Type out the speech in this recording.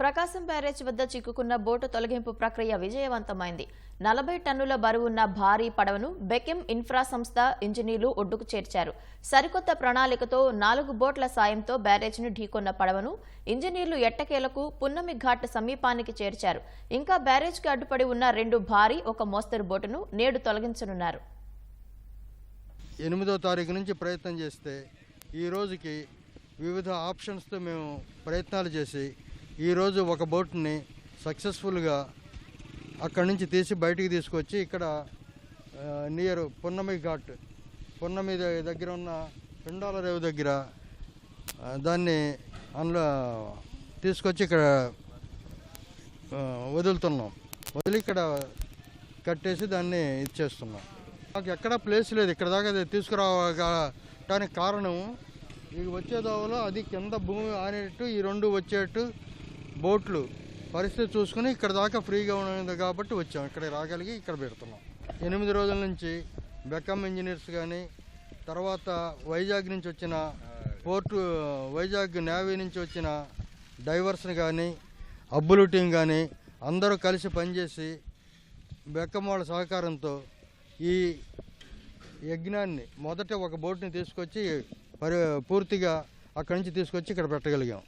ప్రకాశం barrage వద్ద చిక్కుకున్న boat తొలగింపు ప్రక్రియ విజయవంతమైంది. నలభై టన్నుల బరువున్న భారీ పడవను బెకెమ్ ఇన్ఫ్రా సంస్థ ఇంజనీర్లు ఒడ్డుకు చేర్చారు. సరికొత్త ప్రణాళికతో నాలుగు బోట్ల సాయంతో బ్యారేజ్ను ఢీకొన్న పడవను ఇంజనీర్లు ఎట్టకేలకు పున్నమి ఘాట్ సమీపానికి చేర్చారు. ఇంకా బ్యారేజ్కి అడ్డుపడి ఉన్న రెండు భారీ ఒక మోస్తరు బోటును నేడు తొలగించనున్నారు. ఎనిమిదో తారీఖు నుంచి ప్రయత్నం చేస్తే ఈ రోజుకి వివిధ ఆప్షన్స్తో మేము ప్రయత్నాలు చేసి ఈరోజు ఒక బోట్ని సక్సెస్ఫుల్గా అక్కడి నుంచి తీసి బయటికి తీసుకొచ్చి ఇక్కడ నియర్ పున్నమి ఘాట్ పున్నమి దగ్గర ఉన్న పిండాల రేవు దగ్గర దాన్ని అందులో తీసుకొచ్చి ఇక్కడ వదులుతున్నాం. వదిలి ఇక్కడ కట్టేసి దాన్ని ఇచ్చేస్తున్నాం. మాకు ఎక్కడ ప్లేస్ లేదు. ఇక్కడ దాకా అది తీసుకురావడానికి కారణం ఇవి వచ్చే దోవలో అది కింద భూమి ఆనేటట్టు ఈ రెండు వచ్చేట్టు బోట్లు పరిస్థితి చూసుకుని ఇక్కడ దాకా ఫ్రీగా ఉన్నది కాబట్టి వచ్చాం. ఇక్కడ రాగలిగి ఇక్కడ పెడుతున్నాం. ఎనిమిది రోజుల నుంచి బెకమ్ ఇంజనీర్స్ కానీ తర్వాత వైజాగ్ నుంచి వచ్చిన పోర్టు వైజాగ్ నేవీ నుంచి వచ్చిన డైవర్స్ని కానీ అబ్బులు టీం కానీ అందరూ కలిసి పనిచేసి బెక్కం వాళ్ళ సహకారంతో ఈ యజ్ఞాన్ని మొదట ఒక బోట్ని తీసుకొచ్చి పరి పూర్తిగా అక్కడి నుంచి తీసుకొచ్చి ఇక్కడ పెట్టగలిగాం.